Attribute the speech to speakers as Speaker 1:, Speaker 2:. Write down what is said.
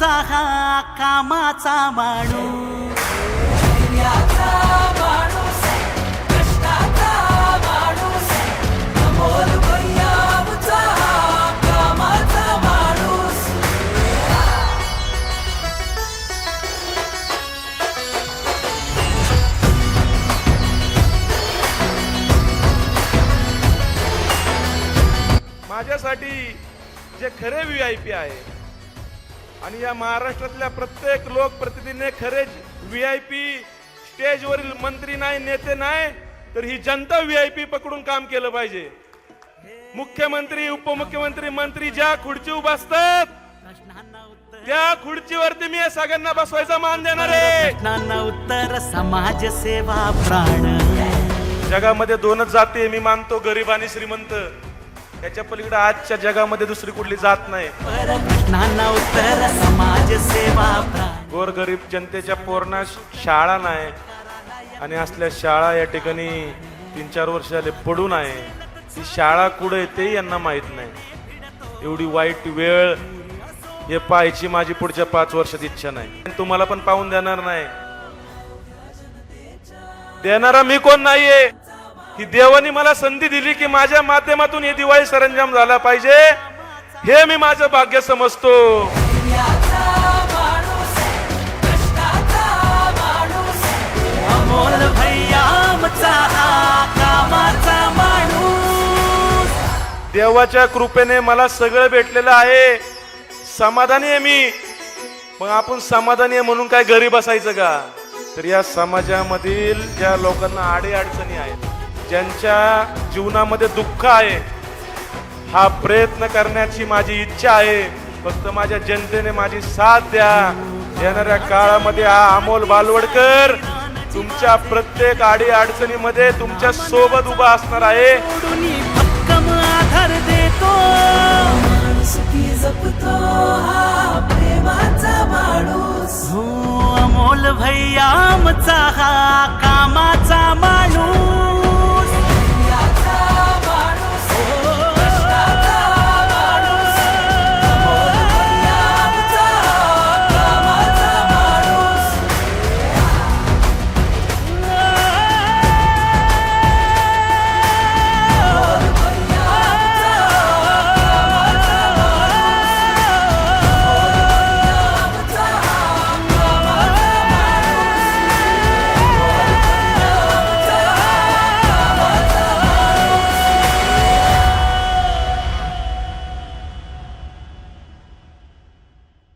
Speaker 1: कामाचा माणूस.
Speaker 2: माझ्यासाठी जे खरे व्ही आय पी आहे आणि या महाराष्ट्रातल्या प्रत्येक लोकप्रतिनिधीने खरे व्ही आय पी स्टेजवरील मंत्री नाही नेते नाही तर ही जनता व्ही आय पी पकडून काम केलं पाहिजे. मुख्यमंत्री उपमुख्यमंत्री मंत्री ज्या खुर्ची
Speaker 1: उत्तर
Speaker 2: त्या खुर्चीवरती मी सगळ्यांना बसवायचा मान देणार आहे.
Speaker 1: उत्तर समाज सेवा प्राण.
Speaker 2: जगामध्ये दोनच जाती मी मानतो गरीब आणि श्रीमंत. याच्या पलीकडे आजच्या जगामध्ये दुसरी कुठली जात नाही. गोरगरीब जनतेच्या पोरणा शाळा नाही. आणि असल्या शाळा या ठिकाणी तीन चार वर्ष झाले पडून आहे ती शाळा कुठे ते यांना माहीत नाही. एवढी वाईट वेळ हे पाहायची माझी पुढच्या पाच वर्षात इच्छा नाही. तुम्हाला पण पाहून देणार नाही. देणारा मी कोण नाहीये? ही देवानी मला संधी दिली की माझ्या माध्यमातून हे दिवाळी सरंजाम झाला पाहिजे हे मी माझं भाग्य समजतो. देवाच्या कृपेने मला सगळं भेटलेलं आहे. समाधानी आहे मी. मग आपण समाधानी आहे म्हणून काय घरी बसायचं का? तर या समाजामधील ज्या लोकांना आडे अडचणी आहेत ज्यांच्या जीवनामध्ये दुःख आहे हा प्रयत्न करण्याची माझी इच्छा आहे. फक्त माझ्या जनतेने माझी साथ द्या. येणाऱ्या काळामध्ये हा अमोल बालवडकर तुमच्या प्रत्येक आडी अडचणीमध्ये तुमच्यासोबत उभा असणार आहे.
Speaker 1: हो अमोल भैयामचा हा कामाचा